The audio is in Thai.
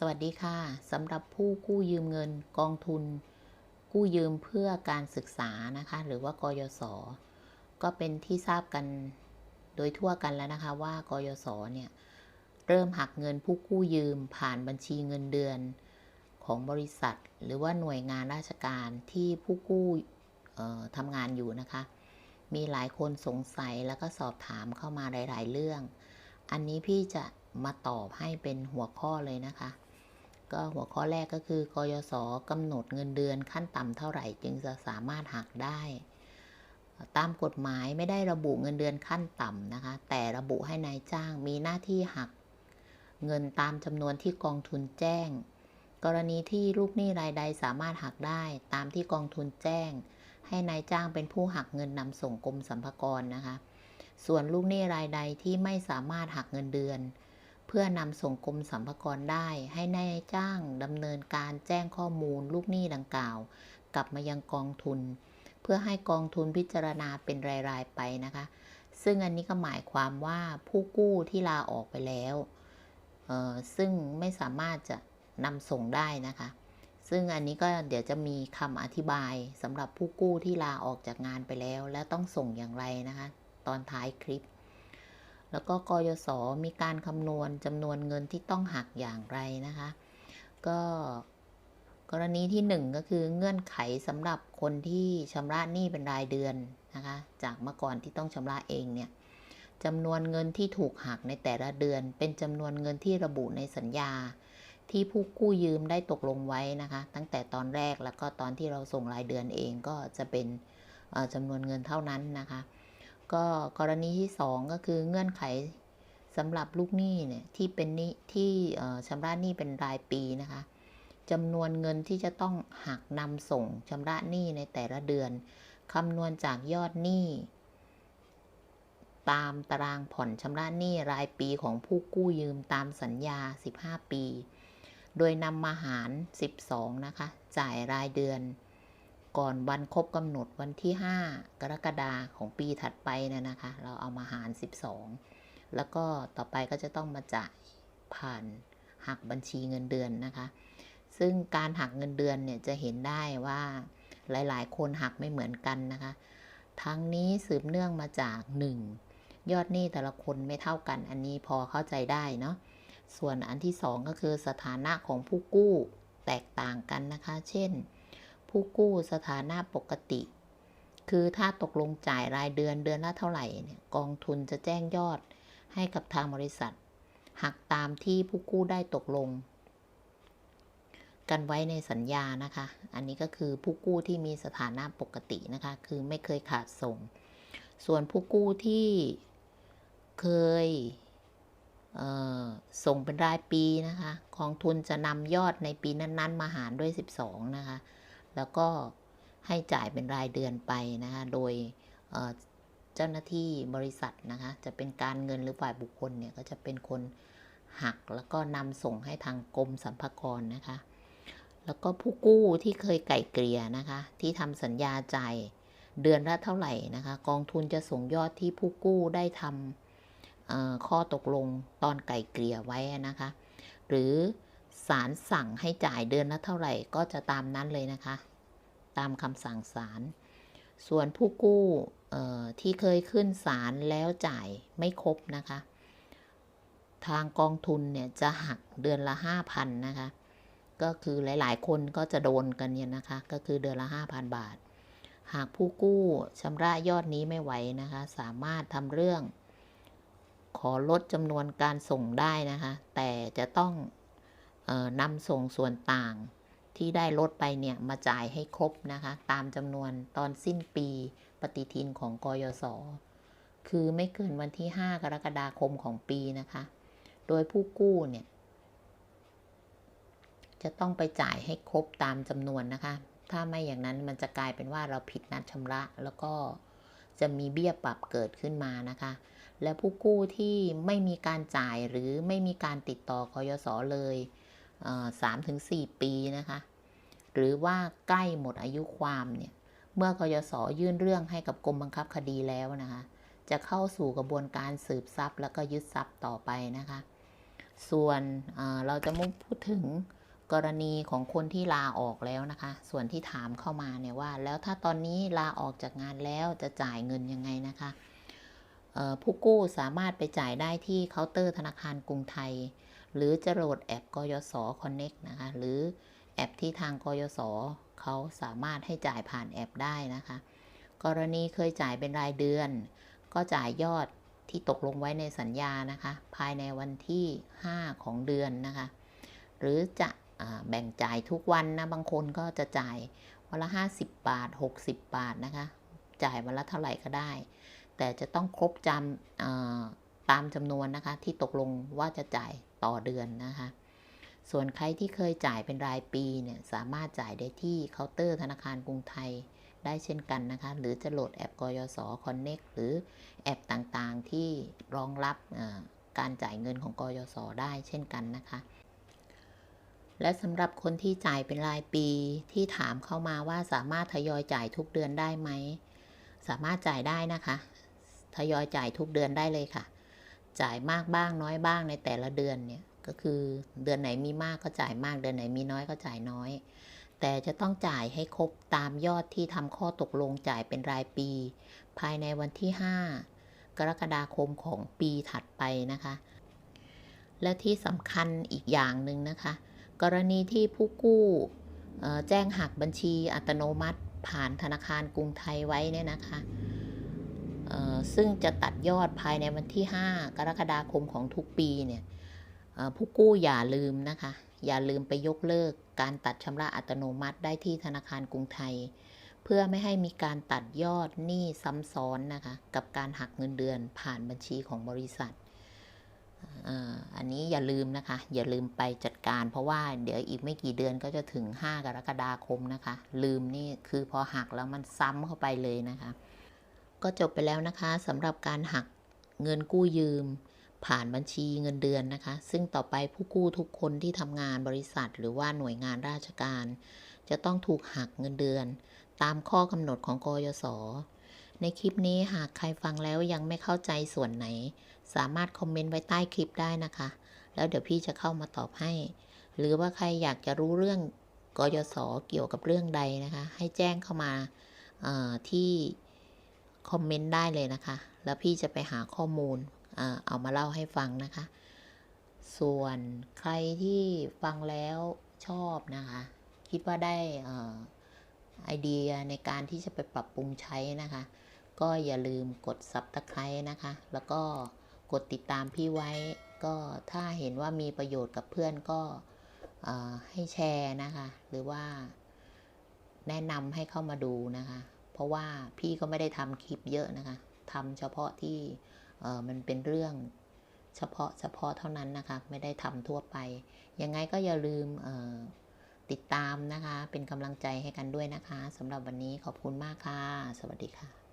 สวัสดีค่ะสำหรับผู้กู้ยืมเงินกองทุน กู้ยืมเพื่อการศึกษานะคะ หรือว่ากยศก็เป็นที่ทราบกันโดยทั่วกันแล้วนะคะว่ากยศเนี่ยเริ่มหักเงินผู้กู้ยืมผ่านบัญชีเงินเดือน ของบริษัท หรือว่าหน่วยงานราชการที่ผู้กู้ทำงานอยู่นะคะ มีหลายคนสงสัยแล้วก็สอบถามเข้ามาหลาย ๆ เรื่อง อันนี้พี่จะมาตอบให้เป็นหัวข้อเลยนะคะ ก็หัวข้อแรกก็คือกยศกำหนดเงินเดือนขั้นต่ำเท่าไหร่จึงจะสามารถหักได้ ตามกฎหมายไม่ได้ระบุเงินเดือนขั้นต่ำนะคะ แต่ระบุให้นายจ้างมีหน้าที่หัก เงินตามจำนวนที่กองทุนแจ้ง กรณีที่ลูกหนี้รายใดสามารถหักได้ตามที่กองทุนแจ้ง ให้นายจ้างเป็นผู้หักเงินนำส่งกรมสรรพากรนะคะ ส่วนลูกหนี้รายใดที่ไม่สามารถหักเงินเดือน เพื่อนำส่งกรมสรรพากรได้ ให้นายจ้างดำเนินการแจ้งข้อมูลลูกหนี้ดังกล่าว กลับมายังกองทุน เพื่อให้กองทุนพิจารณาเป็นราย ๆ ไปนะคะ ซึ่งอันนี้ก็หมายความว่าผู้กู้ที่ลาออกไปแล้วซึ่งไม่สามารถจะนำส่งได้นะคะ ซึ่งอันนี้ก็เดี๋ยวจะมีคำอธิบายสำหรับผู้กู้ที่ลาออกจากงานไปแล้ว และต้องส่งอย่างไรนะคะ ตอนท้ายคลิป แล้วก็กยศมีการคำนวณจำนวนเงินที่ต้องหักอย่างไรนะคะ ก็กรณีที่หนึ่งก็คือเงื่อนไขสำหรับคนที่ชำระหนี้เป็นรายเดือนนะคะ จากเมื่อก่อนที่ต้องชำระเองเนี่ยจำนวนเงินที่ถูกหักในแต่ละเดือน เป็นจำนวนเงินที่ระบุในสัญญา ที่ผู้กู้ยืมได้ตกลงไว้นะคะ ตั้งแต่ตอนแรกแล้วก็ตอนที่เราส่งรายเดือนเองก็จะเป็นจำนวนเงินเท่านั้นนะคะ ก็กรณีที่ 2 ก็คือเงื่อนไขสำหรับลูกหนี้เนี่ยที่เป็นนี้ที่ชำระหนี้เป็นรายปีนะคะจำนวนเงินที่จะต้องหักนำส่งชำระหนี้ในแต่ละเดือนคำนวณจากยอดหนี้ตามตารางผ่อนชำระหนี้รายปีของผู้กู้ยืมตามสัญญา 15 ปี โดยนำมาหาร 12 นะคะ จ่ายรายเดือน ก่อนวันครบกำหนดวันที่ 5 กรกฎาคมของปีถัดไปนะนะคะ เราเอามาหาร 12 แล้วก็ต่อไปก็จะต้องมาจ่ายผ่านหักบัญชีเงินเดือนนะคะ ซึ่งการหักเงินเดือนเนี่ยจะเห็นได้ว่าหลาย ๆ คนหักไม่เหมือนกันนะคะ ทั้งนี้สืบเนื่องมาจาก 1. ยอดหนี้แต่ละคนไม่เท่ากัน อันนี้พอเข้าใจได้เนาะ ส่วนอันที่ 2 ก็คือสถานะของผู้กู้แตกต่างกันนะคะ เช่น ผู้กู้สถานะปกติ คือถ้าตกลงจ่ายรายเดือนเดือนละเท่าไหร่เนี่ยกองทุนจะแจ้งยอดให้กับทางบริษัท หักตามที่ผู้กู้ได้ตกลง กันไว้ในสัญญานะคะ อันนี้ก็คือผู้กู้ที่มีสถานะปกตินะคะ คือไม่เคยขาดส่ง ส่วนผู้กู้ที่เคยเส่งเป็นรายปีนะคะกองทุนจะนำยอดในปีนั้น ๆ มาหารด้วย 12 นะคะ แล้วก็ให้จ่ายเป็นรายเดือนไปนะคะโดยเจ้าหน้าที่บริษัทนะคะจะเป็นการเงินหรือฝ่ายบุคคลเนี่ยก็จะเป็นคนหักแล้วก็นำส่งให้ทางกรมสรรพากรนะคะ แล้วก็ผู้กู้ที่เคยไก่เกลี่ยนะคะ ที่ทำสัญญาจ่ายเดือนละเท่าไหร่นะคะ กองทุนจะส่งยอดที่ผู้กู้ได้ทำข้อตกลงตอนไก่เกลี่ยไว้นะคะ หรือ ศาลสั่งให้จ่ายเดือนละเท่าไหร่ก็จะตามนั้นเลยนะคะ ตามคำสั่งศาลส่วนผู้กู้ที่เคยขึ้นศาลแล้วจ่ายไม่ครบนะคะ ทางกองทุนเนี่ยจะหักเดือนละ5,000นะคะ ก็คือหลาย ๆ คนก็จะโดนกันเนี่ยนะคะ ก็คือเดือนละ5,000บาท หากผู้กู้ชำระยอดนี้ไม่ไหวนะคะ สามารถทำเรื่อง ขอลดจำนวนการส่งได้นะคะ แต่จะต้อง นำส่งส่วนต่างที่ได้ลดไปเนี่ยมาจ่ายให้ครบนะคะ ตามจำนวนตอนสิ้นปีปฏิทินของกยศ คือไม่เกินวันที่ 5 กรกฎาคมของปีนะคะ โดยผู้กู้เนี่ย จะต้องไปจ่ายให้ครบตามจำนวนนะคะ ถ้าไม่อย่างนั้นมันจะกลายเป็นว่าเราผิดนัดชำระ แล้วก็จะมีเบี้ยปรับเกิดขึ้นมานะคะ และผู้กู้ที่ไม่มีการจ่ายหรือไม่มีการติดต่อกยศเลย สามถึงสี่ปีนะคะ หรือว่าใกล้หมดอายุความเนี่ย เมื่อกยศยื่นเรื่องให้กับกรมบังคับคดีแล้วนะคะ จะเข้าสู่กระบวนการสืบทรัพย์ แล้วก็ยึดทรัพย์ต่อไปนะคะ ส่วนเเราจะมุ่งพูดถึงกรณีของคนที่ลาออกแล้วนะคะ ส่วนที่ถามเข้ามาเนี่ยว่า แล้วถ้าตอนนี้ลาออกจากงานแล้วจะจ่ายเงินยังไงนะคะผู้กู้สามารถไปจ่ายได้ที่เคาน์เตอร์ธนาคารกรุงไทย หรือจะโหลดแอปกยศ Connect นะคะหรือแอปที่ทางกยศเขาสามารถให้จ่ายผ่านแอปได้นะคะ กรณีเคยจ่ายเป็นรายเดือน ก็จ่ายยอดที่ตกลงไว้ในสัญญานะคะ ภายในวันที่ 5 ของเดือนนะคะ หรือจะอแบ่งจ่ายทุกวันนะ บางคนก็จะจ่ายวันละ 50 บาท 60 บาทนะคะ จ่ายวันละเท่าไหร่ก็ได้ แต่จะต้องครบจำตามจำนวนนะคะที่ตกลงว่าจะจ่าย ต่อเดือนนะคะ ส่วนใครที่เคยจ่ายเป็นรายปีเนี่ยสามารถจ่ายได้ที่เคาน์เตอร์ธนาคารกรุงไทยได้เช่นกันนะคะ หรือจะโหลดแอปกยศ Connect หรือแอปต่างๆที่รองรับการจ่ายเงินของกยศ ได้เช่นกันนะคะ และสำหรับคนที่จ่ายเป็นรายปีที่ถามเข้ามาว่าสามารถทยอยจ่ายทุกเดือนได้ไหม สามารถจ่ายได้นะคะ ทยอยจ่ายทุกเดือนได้เลยค่ะ จ่ายมากบ้างน้อยบ้างในแต่ละเดือนเนี่ยก็คือเดือนไหนมีมากก็จ่ายมาก เดือนไหนมีน้อยก็จ่ายน้อย แต่จะต้องจ่ายให้ครบตามยอดที่ทำข้อตกลงจ่ายเป็นรายปี ภายในวันที่ 5 กรกฎาคมของปีถัดไปนะคะ และที่สำคัญอีกอย่างหนึ่งนะคะ กรณีที่ผู้กู้แจ้งหักบัญชีอัตโนมัติ ผ่านธนาคารกรุงไทยไว้เนี่ยนะคะ ซึ่งจะตัดยอดภายในวันที่ 5 กรกฎาคมของทุกปีเนี่ยผู้กู้อย่าลืมนะคะ อย่าลืมไปยกเลิกการตัดชำระอัตโนมัติได้ที่ธนาคารกรุงไทย เพื่อไม่ให้มีการตัดยอดหนี้ซ้ำซ้อนนะคะ กับการหักเงินเดือนผ่านบัญชีของบริษัทอันนี้อย่าลืมนะคะ อย่าลืมไปจัดการ เพราะว่าเดี๋ยวอีกไม่กี่เดือนก็จะถึง 5 กรกฎาคมนะคะ ลืมนี่คือพอหักแล้วมันซ้ำเข้าไปเลยนะคะ ก็จบไปแล้วนะคะสำหรับการหักเงินกู้ยืม ผ่านบัญชีเงินเดือนนะคะ ซึ่งต่อไปผู้กู้ทุกคนที่ทำงานบริษัท หรือว่าหน่วยงานราชการ จะต้องถูกหักเงินเดือน ตามข้อกำหนดของกยศในคลิปนี้หากใครฟังแล้วยังไม่เข้าใจส่วนไหน สามารถคอมเมนต์ไว้ใต้คลิปได้นะคะ แล้วเดี๋ยวพี่จะเข้ามาตอบให้ หรือว่าใครอยากจะรู้เรื่องกยศเกี่ยวกับเรื่องใดนะคะ ให้แจ้งเข้ามาที่ คอมเมนต์ได้เลยนะคะ แล้วพี่จะไปหาข้อมูลเอ่อเอามาเล่าให้ฟังนะคะ ส่วนใครที่ฟังแล้วชอบนะคะ คิดว่าได้ไอเดียในการที่จะไปปรับปรุงใช้นะคะ ก็อย่าลืมกด Subscribe นะคะ แล้วก็กดติดตามพี่ไว้ ก็ถ้าเห็นว่ามีประโยชน์กับเพื่อนก็เอ่อให้แชร์นะคะ หรือว่าแนะนำให้เข้ามาดูนะคะ เพราะว่าพี่ก็ไม่ได้ทำคลิปเยอะนะคะทำเฉพาะที่เออมันเป็นเรื่องเฉพาะเฉพาะเท่านั้นนะคะ ไม่ได้ทำทั่วไป ยังไงก็อย่าลืมติดตามนะคะ เป็นกำลังใจให้กันด้วยนะคะสำหรับวันนี้ขอบคุณมากค่ะ สวัสดีค่ะ